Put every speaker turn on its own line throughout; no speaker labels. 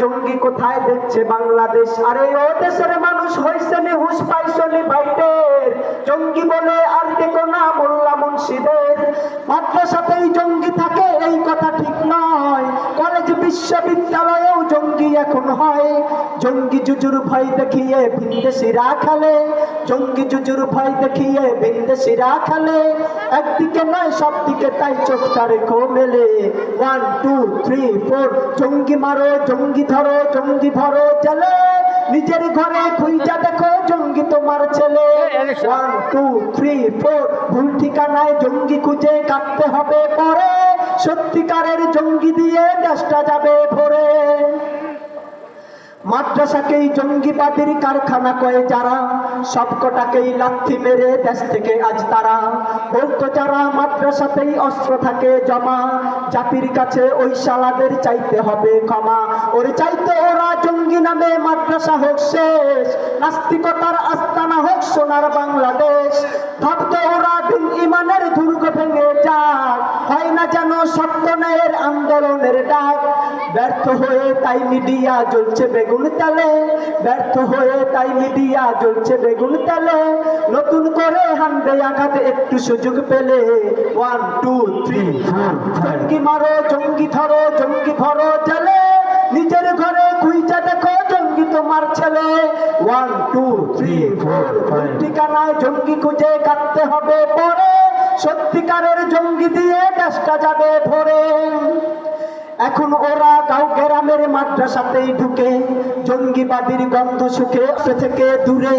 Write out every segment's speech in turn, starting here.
জঙ্গি কোথায় দেখছে বাংলাদেশ? আরে, ও দেশের মানুষ হয়েছে নি, হুশ পাইছে ভাইটের ভাইদের। জঙ্গি বলে আর দেখো না মোল্লা মুন্সিদের। মাদ্রাসাতেই জঙ্গি থাকে, এই কথা ঠিক নয়। কলেজ বিশ্ববিদ্যালয়েও জঙ্গি এখন হয় জঙ্গি জুজুর ভয় দেখিয়ে ভিনদেশিরা খেলে জঙ্গি জুজুর ভয় দেখিয়ে ভিনদেশিরা খেলে একদিকে নয় সব দিকে তাই চোখটা রেখো মেলে ওয়ান টু থ্রি ফোর জঙ্গি মারো জঙ্গি ধরো জঙ্গি ধরো চলে নিজের ঘরে খুঁজা দেখো জঙ্গি তোমার ছেলে। ওয়ান টু থ্রি ফোর ভুল ঠিকানায় জঙ্গি খুঁজে কাটতে হবে পরে। সত্যিকারের জঙ্গি দিয়ে দেশটা যাবে ভরে। মাদ্রাসাকেই জঙ্গিবাদের কারখানা কয়ে যারা, সবকটাকেই লাথি মেরে দেশ থেকে আজ তারা। বলতো যারা, মাদ্রাসাতেই অস্ত্র থাকে জমা, জাতির কাছে ওই শালাদের চাইতে হবে ক্ষমা। ওর চাইতে ওরা জঙ্গি নামে মাদ্রাসা হোক শেষ, নাস্তিকতার আস্তানা হোক সোনার বাংলাদেশ। ভাবতো ওরা দিন ইমানের দুর্গ ভেঙে না যেন সত্য ন্যায়ের আন্দোলনের ডাক ব্যর্থ হয়ে তাই মিডিয়া জ্বলছে বেগুন তেলে, ব্যর্থ হয়ে তাই মিডিয়া জ্বলছে বেগুন তেলে। নতুন করে হানবে আঘাতে, একটু সুযোগ পেলে। ওয়ান টু থ্রি জঙ্গি মারো, জঙ্গি ধরো জঙ্গি ধরো জেলে। নিজের ঘরে খুঁজা দেখো, জঙ্গি তোমার ছেলে। ওয়ান টু থ্রি ফোর ঠিকানায় জঙ্গি খুঁজে কাটতে হবে পরে। সত্যিকারের জঙ্গি দিয়ে দেশটা যাবে ভরে। এখন ওরা গাঁও গ্রামের মাদ্রাসাতেই ঢুকে, জঙ্গিবাদীর গন্ধ সুখে থেকে দূরে।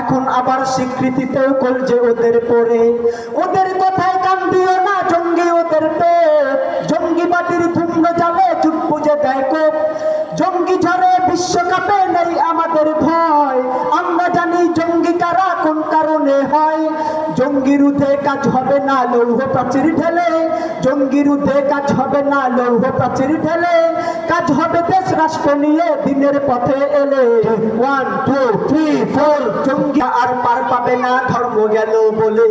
এখন আবার স্বীকৃতিতেও করছে ওদের পরে ওদের কথায় কান দিও না জঙ্গি ওদের পে জঙ্গিবাদীর ধুম্র যাবে চুপ বুঝে দেয় কোপ। জঙ্গি ঝড়ে বিশ্বকাপে নেই আমাদের ভয়। আমরা জানি জঙ্গি কারা, কোন কারণে হয়। জঙ্গি রুধে কাজ হবে না, লৌহ প্রাচীর ঢেলে। জঙ্গি রুধে কাজ হবে না, লৌহ প্রাচীর ঢেলে। কাজ হবে দেশ রাষ্ট্র নিয়ে, দিনের পথে এলে। ওয়ান টু থ্রি ফোর জঙ্গি আর পার পাবে না ধর্ম গেল বলে।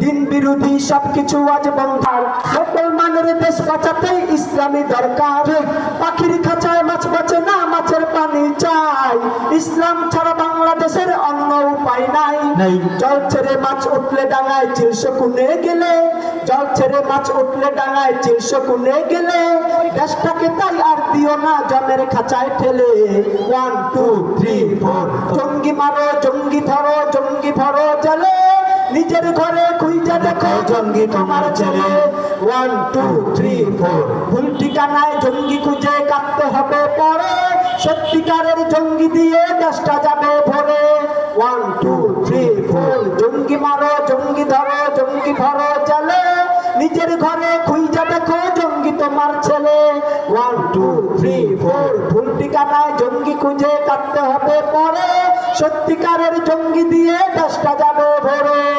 দিন বিরোধী সবকিছু আজ বন্ধ। মুসলমানের দেশ বাঁচাতে ইসলামী দরকার। পাখির খাঁচায় মাছ বাঁচে না, মাছের পানি চাই। ইসলাম ছাড়া বাংলাদেশের অন্য উপায় নাই।
নাই।
জল ছেড়ে মাছ উঠলে ডাঙায় চিলশো কুনে গেলে। জল ছেড়ে মাছ উঠলে ডাঙায় চিলশো কুনে গেলে। দেশটাকে তাই আর দিও না জলের খাঁচায় ঠেলে। ওয়ান টু থ্রি ফোর জঙ্গি মারো জঙ্গি ধরো জঙ্গি ধরো জলে। নিজের ঘরে খুঁজে দেখো জঙ্গি তোমার ছেলে ওয়ান টু থ্রি ফোর ভুল ঠিকানায় জঙ্গি খুঁজে কাটতে হবে পরে। সত্যিকারের জঙ্গি দিয়ে দেশটা যাবে ভরে ওয়ান টু থ্রি ফোর জঙ্গি মারো জঙ্গি ধরো জঙ্গি ধরো চলে নিজের ঘরে খুঁজা দেখো জঙ্গি তোমার ছেলে। ওয়ান টু থ্রি ফোর ভুল ঠিকানায় জঙ্গি খুঁজে কাটতে হবে পরে। সত্যিকারের জঙ্গি দিয়ে দশটা যাবে ভরে।